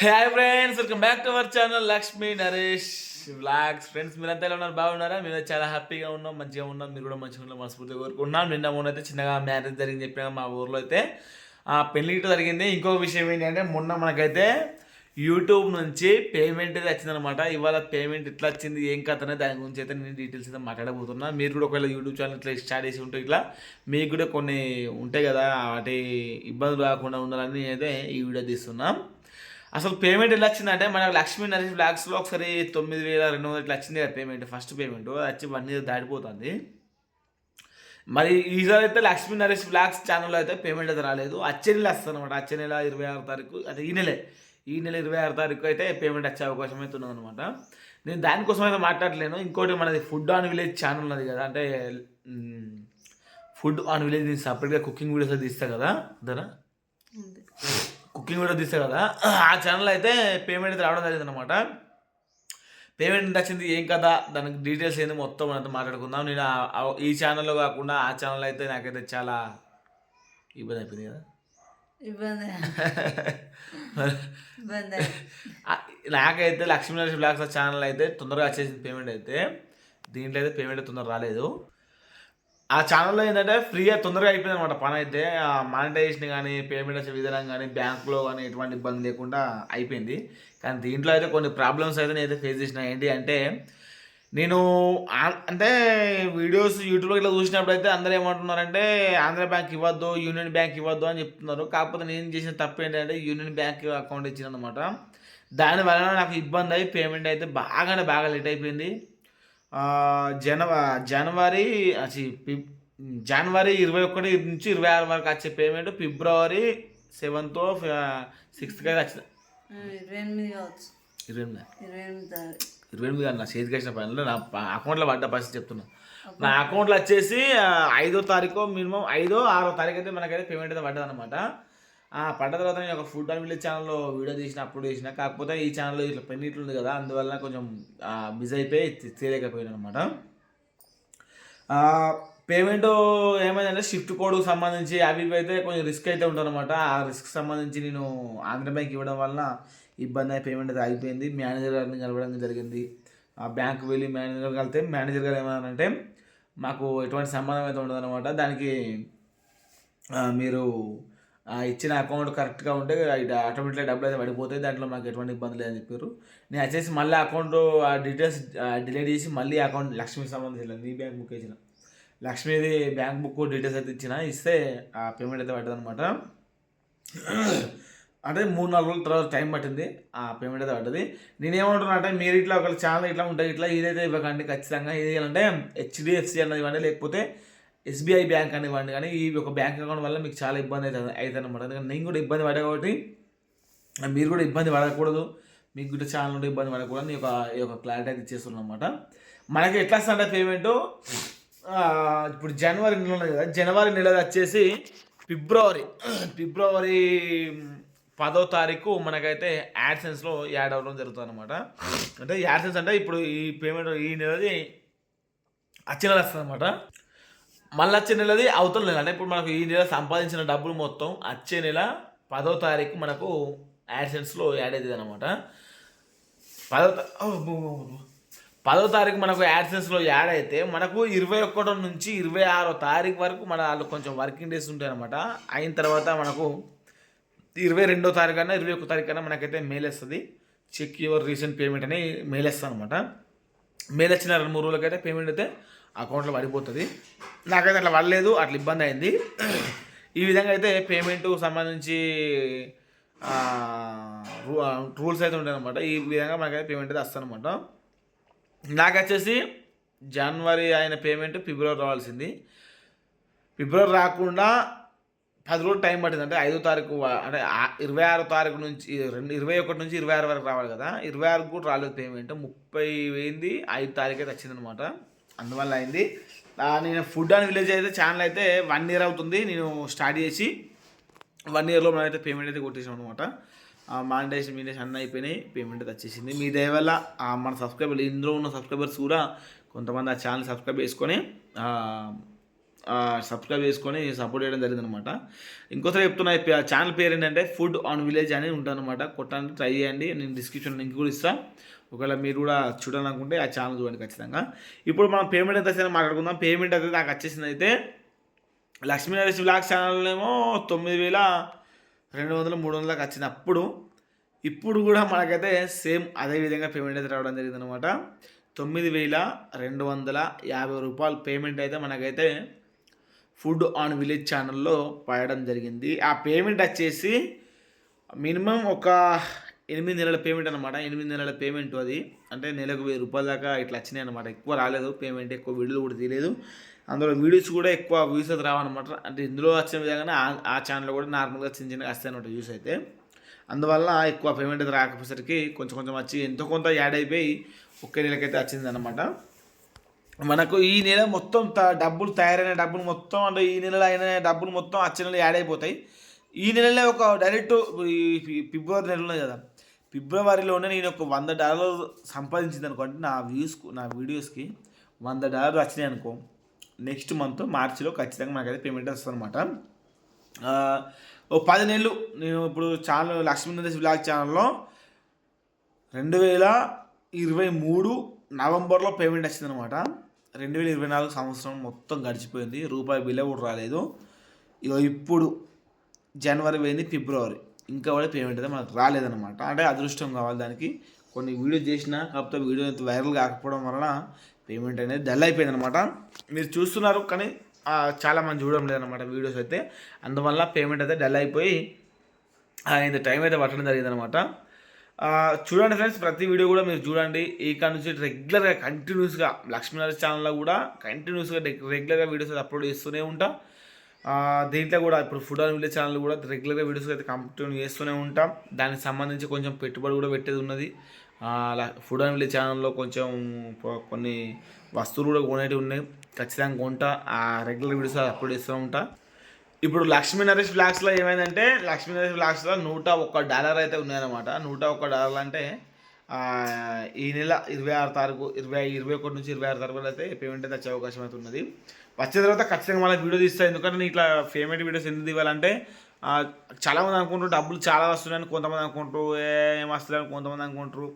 Hi friends welcome back to our channel Lakshmi Naresh vlogs friends మీరంతా ఎలా ఉన్నారు? బాగున్నారా? మేము చాలా హ్యాపీగా ఉన్నాం మంచిగా ఉన్నాం. మీరు కూడా మంచిగా ఉన్నాం మనస్ఫూర్తిగా కోరుకున్నాం నిన్న మొన్న అయితే చిన్నగా మ్యారేజ్ జరిగింది చెప్పినా మా ఊర్లో అయితే. ఆ పెళ్ళి ఇటు జరిగింది. ఇంకొక విషయం ఏంటంటే మొన్న మనకైతే యూట్యూబ్ నుంచి పేమెంట్ అయితే వచ్చిందనమాట ఇవాళ పేమెంట్ ఇట్లా వచ్చింది ఏం కథ అనేది దాని గురించి అయితే నేను డీటెయిల్స్ అయితే మాట్లాడబోతున్నా. మీరు కూడా ఒకవేళ యూట్యూబ్ ఛానల్ ఇట్లా స్టార్ట్ చేసి ఉంటే ఇట్లా మీకు కూడా కొన్ని ఉంటాయి కదా వాటి ఇబ్బందులు రాకుండా ఉండాలని అయితే ఈ వీడియో తీస్తున్నాం. అసలు పేమెంట్ ఎలా వచ్చిందంటే మనకు లక్ష్మీ నరేష్ బ్లాగ్స్లో ఒకసారి తొమ్మిది వేల రెండు వందల ఇట్లా వచ్చింది కదా పేమెంట్ ఫస్ట్ పేమెంట్ అది వచ్చి వన్ ఇయర్ దాటిపోతుంది. మరి ఈసారి అయితే లక్ష్మీ నరేష్ బ్లాగ్స్ ఛానల్లో అయితే పేమెంట్ అయితే రాలేదు. వచ్చే నెల వస్తుంది అనమాట వచ్చే నెల ఇరవై ఆరు తారీఖు అదే ఈ నెలే. ఈ నెల ఇరవై ఆరు తారీఖు అయితే పేమెంట్ వచ్చే అవకాశం అయితే ఉన్నదనమాట నేను దానికోసం అయితే మాట్లాడలేను. ఇంకోటి మనది ఫుడ్ ఆన్ విలేజ్ ఛానల్ ఉన్నది కదా అంటే ఫుడ్ ఆన్ విలేజ్ నేను సపరేట్గా కుకింగ్ వీడియోస్ తీస్తా కదా అంతేనా కుకింగ్ వీడియో తీస్తా కదా. ఆ ఛానల్ అయితే పేమెంట్ అయితే రావడం జరిగింది అనమాట పేమెంట్ ఎంత వచ్చింది ఏం కదా దానికి డీటెయిల్స్ ఏంది మొత్తం అంతా మాట్లాడుకుందాం. నేను ఈ ఛానల్లో కాకుండా ఆ ఛానల్ అయితే నాకైతే చాలా ఇబ్బంది అయిపోయింది కదా. ఇబ్బంది. ఇబ్బంది. నాకైతే లక్ష్మీనరసింహ బ్లాగ్స్ ఛానల్ అయితే తొందరగా వచ్చేసింది పేమెంట్ అయితే. దీంట్లో అయితే పేమెంట్ తొందరగా రాలేదు. ఆ ఛానల్లో ఏంటంటే ఫ్రీగా తొందరగా అయిపోయింది అనమాట పని అయితే. మానిటైజేషన్ కానీ పేమెంట్ వచ్చే విధానం కానీ బ్యాంక్లో కానీ ఎటువంటి ఇబ్బంది లేకుండా అయిపోయింది. కానీ దీంట్లో అయితే కొన్ని ప్రాబ్లమ్స్ అయితే నేనైతే ఫేస్ చేసిన. ఏంటి అంటే నేను అంటే వీడియోస్ యూట్యూబ్లో ఇట్లా చూసినప్పుడు అయితే అందరూ ఏమంటున్నారంటే ఆంధ్ర బ్యాంక్ ఇవ్వద్దు యూనియన్ బ్యాంక్ ఇవ్వద్దు అని చెప్తున్నారు. కాకపోతే నేను చేసిన తప్పు ఏంటంటే యూనియన్ బ్యాంక్ అకౌంట్ ఇచ్చిన అనమాట దాని వలన నాకు ఇబ్బంది అయ్యి పేమెంట్ అయితే బాగానే బాగా లేట్ అయిపోయింది. జనవ జనవరి ఫిబ్ జనవరి ఇరవై ఒకటి నుంచి ఇరవై ఆరు వరకు వచ్చే పేమెంట్ ఫిబ్రవరి సెవెంత్ సిక్స్త్కి అయితే వచ్చింది. ఇరవై ఎనిమిది కావచ్చు. ఇరవై ఎనిమిది? ఇరవై నా చేతికి వచ్చిన పనులు. నా అకౌంట్లో పడ్డ పరిస్థితి చెప్తున్నా. నా అకౌంట్లో వచ్చేసి ఐదో తారీఖు మినిమం ఐదో ఆరో తారీఖు అయితే మనకైతే పేమెంట్ అయితే పడ్డది అనమాట పడ్డ తర్వాత నేను ఒక ఫుడ్ అండ్ విలేజ్ ఛానల్లో వీడియో తీసిన అప్లోడ్ చేసిన కాకపోతే ఈ ఛానల్లో ఇట్లా పెన్నిట్లు ఉంది కదా అందువల్ల కొంచెం బిజీ అయిపోయి తీ- అనమాట పేమెంట్ ఏమైందంటే షిఫ్ట్ కోడ్ సంబంధించి అవి ఇవి అయితే కొంచెం రిస్క్ అయితే ఉంటుందన్నమాట. ఆ రిస్క్ సంబంధించి నేను ఆంధ్ర బ్యాంక్ ఇవ్వడం వలన ఇబ్బంది అయి పేమెంట్ అయితే ఆగిపోయింది. మేనేజర్ గారిని కలవడం జరిగింది. ఆ బ్యాంక్ వెళ్ళి మేనేజర్ గారు కలితే మేనేజర్ గారు ఏమన్నారంటే మాకు ఎటువంటి సంబంధం అయితే ఉండదన్నమాట. దానికి మీరు ఇచ్చిన అకౌంట్ కరెక్ట్గా ఉంటే ఆటోమేటిక్గా డబ్బులు అయితే పడిపోతాయి. దాంట్లో మాకు ఎటువంటి ఇబ్బంది లేదని చెప్పారు నేను వచ్చేసి మళ్ళీ అకౌంట్ ఆ డీటెయిల్స్ డిలీట్ చేసి మళ్ళీ అకౌంట్ లక్ష్మికి సంబంధించిన నీ బ్యాంక్ బుక్ ఇచ్చిన లక్ష్మీది బ్యాంక్ బుక్ డీటెయిల్స్ అయితే ఇచ్చిన. ఇస్తే ఆ పేమెంట్ అయితే పడ్డది అనమాట అంటే మూడు నాలుగు రోజుల తర్వాత టైం పట్టింది. ఆ పేమెంట్ అయితే పడ్డది. నేనేమంటున్నా అంటే మీరు ఇట్లా ఒక ఛానల్ ఇట్లా ఉంటుంది ఇట్లా ఇదైతే ఇవ్వకండి ఖచ్చితంగా. ఇది అంటే హెచ్డిఎఫ్సి అన్నది ఇవ్వండి లేకపోతే ఎస్బీఐ బ్యాంక్ అనేవాడిని. కానీ ఈ ఒక బ్యాంక్ అకౌంట్ వల్ల మీకు చాలా ఇబ్బంది అవుతుంది అవుతుంది అనమాట ఎందుకంటే నేను కూడా ఇబ్బంది పడ్డా కాబట్టి మీరు కూడా ఇబ్బంది పడకూడదు. మీకు కూడా ఛానల్ ఉంటే ఇబ్బంది పడకూడదు ఒక ఈ యొక్క క్లారిటీ అయితే ఇచ్చేస్తున్నాను అనమాట మనకి ఎట్లా వస్తుందంటే పేమెంట్ ఇప్పుడు జనవరి నెల కదా. జనవరి నెల వచ్చేసి ఫిబ్రవరి. ఫిబ్రవరి పదో తారీఖు మనకైతే యాడ్సెన్స్లో యాడ్ అవ్వడం జరుగుతుంది అనమాట అంటే యాడ్సెన్స్ అంటే ఇప్పుడు ఈ పేమెంట్ ఈ నెలది వచ్చే నెల వస్తుంది అనమాట మళ్ళీ వచ్చే నెలది అవతల నెల. అంటే ఇప్పుడు మనకు ఈ నెల సంపాదించిన డబ్బులు మొత్తం వచ్చే నెల పదో తారీఖు మనకు యాడ్సెన్స్లో యాడ్ అవుతుంది అనమాట పదో తా- పదో తారీఖు మనకు యాడ్సెన్స్లో యాడ్ అయితే మనకు ఇరవై ఒకటో నుంచి ఇరవై ఆరో తారీఖు వరకు మన వాళ్ళు కొంచెం వర్కింగ్ డేస్ ఉంటాయి అనమాట అయిన తర్వాత మనకు ఇరవై రెండో తారీఖు అయినా ఇరవై ఒక్క తారీఖు అయినా మనకైతే మెయిల్ వస్తుంది. చెక్ యువర్ రీసెంట్ పేమెంట్ అని మెయిల్ వస్తుంది అనమాట మెయిల్ వచ్చిన రెండు మూడు రోజులకైతే పేమెంట్ అయితే అకౌంట్లో పడిపోతుంది. నాకైతే అట్లా పడలేదు అట్లా ఇబ్బంది అయింది. ఈ విధంగా అయితే పేమెంట్ సంబంధించి రూల్స్ అయితే ఉంటాయి అనమాట ఈ విధంగా మనకైతే పేమెంట్ అయితే వస్తుందన్నమాట నాకు వచ్చేసి జనవరి అయిన పేమెంట్ ఫిబ్రవరి రావాల్సింది. ఫిబ్రవరి రాకుండా పది రోజులు టైం పట్టింది. అంటే ఐదో తారీఖు అంటే ఇరవై ఆరో తారీఖు నుంచి రెండు ఇరవై ఒకటి నుంచి ఇరవై ఆరు వరకు రావాలి కదా. ఇరవై ఆరుకు కూడా రాలేదు పేమెంట్ ముప్పై వేయింది ఐదు తారీఖు అయితే వచ్చిందనమాట అందువల్ల అయింది. నేను ఫుడ్ అండ్ విలేజ్ అయితే ఛానల్ అయితే వన్ ఇయర్ అవుతుంది. నేను స్టార్ట్ చేసి వన్ ఇయర్లో మనం అయితే పేమెంట్ అయితే కొట్టేసాం అనమాట మానిటైజేషన్ మీటేషన్ అన్నీ అయిపోయినాయి. పేమెంట్ అయితే వచ్చేసింది. మీ దయ వల్ల మన సబ్స్క్రైబర్లు ఇందులో ఉన్న సబ్స్క్రైబర్స్ కూడా కొంతమంది ఆ ఛానల్ సబ్స్క్రైబ్ చేసుకొని సబ్స్క్రైబ్ చేసుకొని సపోర్ట్ చేయడం జరిగిందనమాట. ఇంకోసారి చెప్తున్నా ఛానల్ పేరు ఏంటంటే ఫుడ్ ఆన్ విలేజ్ అని ఉంటుందన్నమాట. కొట్టడానికి ట్రై చేయండి. నేను డిస్క్రిప్షన్ లింక్ కూడా ఇస్తాను ఒకవేళ మీరు కూడా చూడాలనుకుంటే ఆ ఛానల్ చూడండి ఖచ్చితంగా. ఇప్పుడు మనం పేమెంట్ ఎంత వచ్చిందో మాట్లాడుకుందాం. పేమెంట్ అయితే నాకు వచ్చేసింది అయితే లక్ష్మీ నరేష్ బ్లాగ్ ఛానల్ ఏమో తొమ్మిది వేల రెండు వందల మూడు వందలకు వచ్చింది అప్పుడు. ఇప్పుడు కూడా మనకైతే సేమ్ అదే విధంగా పేమెంట్ అయితే రావడం జరిగింది అనమాట తొమ్మిది వేల రెండు వందల యాభై రూపాయలు పేమెంట్ అయితే మనకైతే ఫుడ్ ఆన్ విలేజ్ ఛానల్లో పడడం జరిగింది. ఆ పేమెంట్ వచ్చేసి మినిమం ఒక ఎనిమిది నెలల పేమెంట్ అనమాట ఎనిమిది నెలల పేమెంట్ అది. అంటే నెలకు వెయ్యి రూపాయల దాకా ఇట్లా వచ్చినాయి అనమాట ఎక్కువ రాలేదు పేమెంట్ ఎక్కువ వీడియోలు కూడా తీయలేదు. అందులో వీడియోస్ కూడా ఎక్కువ వ్యూస్ అయితే రావన్నమాట. అంటే ఇందులో వచ్చిన విధంగానే ఆ- ఆ కూడా నార్మల్గా చిన్న చిన్నగా వస్తాయి అనమాట వ్యూస్ అయితే. అందువల్ల ఎక్కువ పేమెంట్ అయితే రాకపోయేసరికి కొంచెం కొంచెం వచ్చి ఎంతో కొంత యాడ్ అయిపోయి ఒకే నెలకైతే వచ్చింది అనమాట మనకు ఈ నెల మొత్తం త- డబ్బులు తయారైన డబ్బులు మొత్తం అంటే ఈ నెలలో అయిన డబ్బులు మొత్తం వచ్చే నెల యాడ్ అయిపోతాయి. ఈ నెలలో ఒక డైరెక్ట్ ఈ ఫిబ్రవరి నెలలోనే కదా. ఫిబ్రవరిలోనే నేను ఒక వంద డాలర్లు సంపాదించింది అనుకో. అంటే నా వ్యూస్కు నా వీడియోస్కి వంద డాలర్లు వచ్చినాయి అనుకో. నెక్స్ట్ మంత్ మార్చిలో ఖచ్చితంగా మనకైతే పేమెంట్ వస్తుంది అనమాట ఓ పది నెలలు నేను ఇప్పుడు ఛానల్ లక్ష్మీనరేష్ బ్లాగ్ ఛానల్లో రెండు వేల ఇరవై మూడు నవంబర్లో పేమెంట్ వచ్చింది అనమాట రెండు వేల ఇరవై నాలుగు సంవత్సరం మొత్తం గడిచిపోయింది. రూపాయి బిల్ల కూడా రాలేదు. ఇగో ఇప్పుడు జనవరి పోయింది ఫిబ్రవరి. ఇంకా కూడా పేమెంట్ అయితే మనకు రాలేదన్నమాట. అంటే అదృష్టం కావాలి దానికి. కొన్ని వీడియో చేసినా కాకపోతే వీడియో అయితే వైరల్ కాకపోవడం వలన పేమెంట్ అనేది డల్ అయిపోయింది అనమాట మీరు చూస్తున్నారు కానీ చాలా మంది చూడడం లేదనమాట వీడియోస్ అయితే. అందువల్ల పేమెంట్ అయితే డల్ అయిపోయి ఇంత టైం అయితే పట్టడం జరిగిందనమాట చూడండి ఫ్రెండ్స్ ప్రతి వీడియో కూడా మీరు చూడండి. ఈ నుంచి రెగ్యులర్గా కంటిన్యూస్గా లక్ష్మీనారాయణ ఛానల్లో కూడా కంటిన్యూస్గా రెగ్యులర్గా వీడియోస్ అయితే అప్లోడ్ చేస్తూనే ఉంటాం. దీంట్లో కూడా ఇప్పుడు ఫుడ్ అండ్ విలేజ్ ఛానల్ కూడా రెగ్యులర్గా వీడియోస్ అయితే కంటిన్యూ చేస్తూనే ఉంటాం. దానికి సంబంధించి కొంచెం పెట్టుబడి కూడా పెట్టేది ఉన్నది. ఫుడ్ అండ్ విలేజ్ ఛానల్లో కొంచెం కొన్ని వస్తువులు కూడా కొనేటివి ఉన్నాయి. ఖచ్చితంగా కొంటా. ఆ రెగ్యులర్ వీడియోస్ అప్లోడ్ చేస్తూ ఉంటా. ఇప్పుడు లక్ష్మీ నరేష్ బ్లాక్స్లో ఏమైందంటే లక్ష్మీ నరేష్ బ్లాక్స్లో నూట ఒక్క డాలర్ అయితే ఉన్నాయన్నమాట. నూట ఒక్క డాలర్ అంటే ఈ నెల ఇరవై ఆరు తారీఖు ఇరవై ఇరవై ఒకటి నుంచి ఇరవై ఆరు తారీఖు అయితే పేమెంట్ అయితే వచ్చే అవకాశం అయితే ఉన్నది. వచ్చే తర్వాత ఖచ్చితంగా మళ్ళీ వీడియో తీస్తాను ఎందుకంటే నేను ఇట్లా పేమెంట్ వీడియోస్ ఎందుకు ఇవ్వాలంటే చాలామంది అనుకుంటారు డబ్బులు చాలా వస్తున్నాయని కొంతమంది అనుకుంటారు ఏం వస్తున్నాయని కొంతమంది అనుకుంటారు.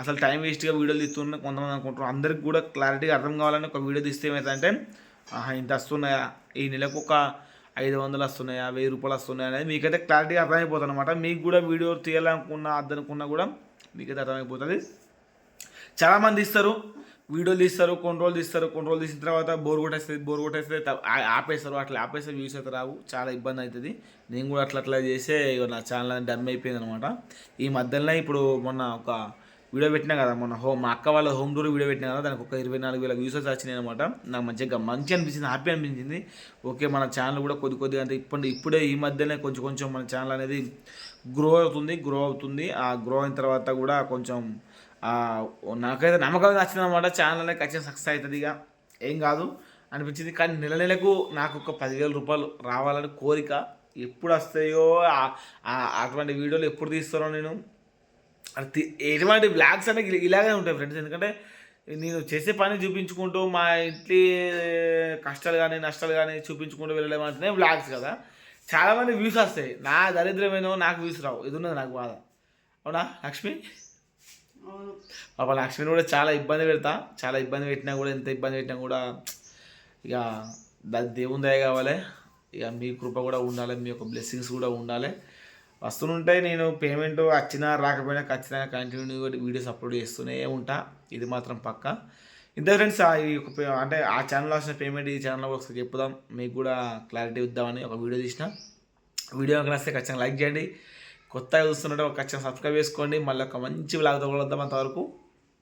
అసలు టైం వేస్ట్గా వీడియోలు తీస్తున్నాయి కొంతమంది అనుకుంటారు. అందరికి కూడా క్లారిటీగా అర్థం కావాలని ఒక వీడియో తీస్తే ఏమైతే అంటే ఇంత వస్తున్నాయా? ఈ నెలకు ఒక ఐదు వందలు వస్తున్నాయా వెయ్యి రూపాయలు వస్తున్నాయా అనేది మీకైతే క్లారిటీగా అర్థమైపోతుంది అనమాట మీకు కూడా వీడియో తీయాలనుకున్నా అద్దనుకున్నా కూడా మీకైతే అర్థమైపోతుంది. చాలామంది ఇస్తారు వీడియోలు తీస్తారు కొన్ని రోజులు తీస్తారు కొన్ని రోజులు తీసిన తర్వాత బోర్ కొట్టేస్తుంది బోర్ కొట్టేస్తే ఆపేస్తారు అట్లా ఆపేస్తే వ్యూస్ అయితే రావు. చాలా ఇబ్బంది అవుతుంది నేను కూడా అట్లా అట్లా చేసే నా ఛానల్ డమ్ అయిపోయింది అనమాట ఈ మధ్యలో ఇప్పుడు మొన్న ఒక వీడియో పెట్టినా కదా మొన్న హోమ్ మా అక్క వాళ్ళ హోమ్ టూర్ వీడియో పెట్టినా కదా దానికి ఒక ఇరవై నాలుగు వేల వ్యూస్ వచ్చినాయి అనమాట నాకు మంచిగా మంచి అనిపించింది హ్యాపీ అనిపించింది. ఓకే మన ఛానల్ కూడా కొద్ది కొద్దిగా అంటే ఇప్పుడు ఇప్పుడే ఈ మధ్యనే కొంచెం కొంచెం మన ఛానల్ అనేది గ్రో అవుతుంది గ్రో అవుతుంది. ఆ గ్రో అయిన తర్వాత కూడా కొంచెం నాకైతే నమ్మకం నచ్చింది అనమాట ఛానల్ అనేది ఖచ్చితంగా సక్సెస్ అవుతుంది ఇక. ఏం కాదు అనిపించింది. కానీ నెల నెలకు నాకు ఒక పదివేల రూపాయలు రావాలని కోరిక ఎప్పుడు వస్తాయో ఆ- అటువంటి వీడియోలు ఎప్పుడు తీస్తారో నేను అది ఎటువంటి బ్లాగ్స్ ఇలా- ఇలాగే ఉంటాయి ఫ్రెండ్స్ ఎందుకంటే నేను చేసే పని చూపించుకుంటూ మా ఇంటి కష్టాలు కానీ నష్టాలు కానీ చూపించుకుంటూ వెళ్ళలేమంటేనే బ్లాగ్స్ కదా. చాలామంది వ్యూస్ వస్తాయి. నా దరిద్రమేనో నాకు వ్యూస్ రావు. ఇది ఉన్నది నాకు బాధ. అవునా లక్ష్మి? పాప లక్ష్మిని కూడా చాలా ఇబ్బంది పెడతా. చాలా ఇబ్బంది పెట్టినా కూడా ఎంత ఇబ్బంది పెట్టినా కూడా ఇక దేవుని దయ కావాలి. ఇక మీ కృప కూడా ఉండాలి. మీ యొక్క బ్లెస్సింగ్స్ కూడా ఉండాలి. వస్తుంటాయి నేను పేమెంట్ వచ్చినా రాకపోయినా ఖచ్చితంగా కంటిన్యూ వీడియోస్ అప్లోడ్ చేస్తూనే ఉంటా. ఇది మాత్రం పక్క. ఇంత ఫ్రెండ్స్ అంటే ఆ ఛానల్లో వచ్చిన పేమెంట్ ఈ ఛానల్లో ఒకసారి చెప్పుదాం. మీకు కూడా క్లారిటీ ఇద్దామని ఒక వీడియో తీసిన. వీడియో నచ్చితే ఖచ్చితంగా లైక్ చేయండి. కొత్తగా చూస్తున్నట్టు ఒక ఖచ్చితంగా సబ్స్క్రైబ్ చేసుకోండి. మళ్ళీ ఒక మంచి వ్లాగ్తో కలుద్దాం అంతవరకు.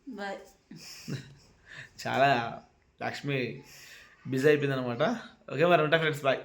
చాలా లక్ష్మి బిజీ అయిపోయింది అనమాట ఓకే మరి ఉంటా ఫ్రెండ్స్ బాయ్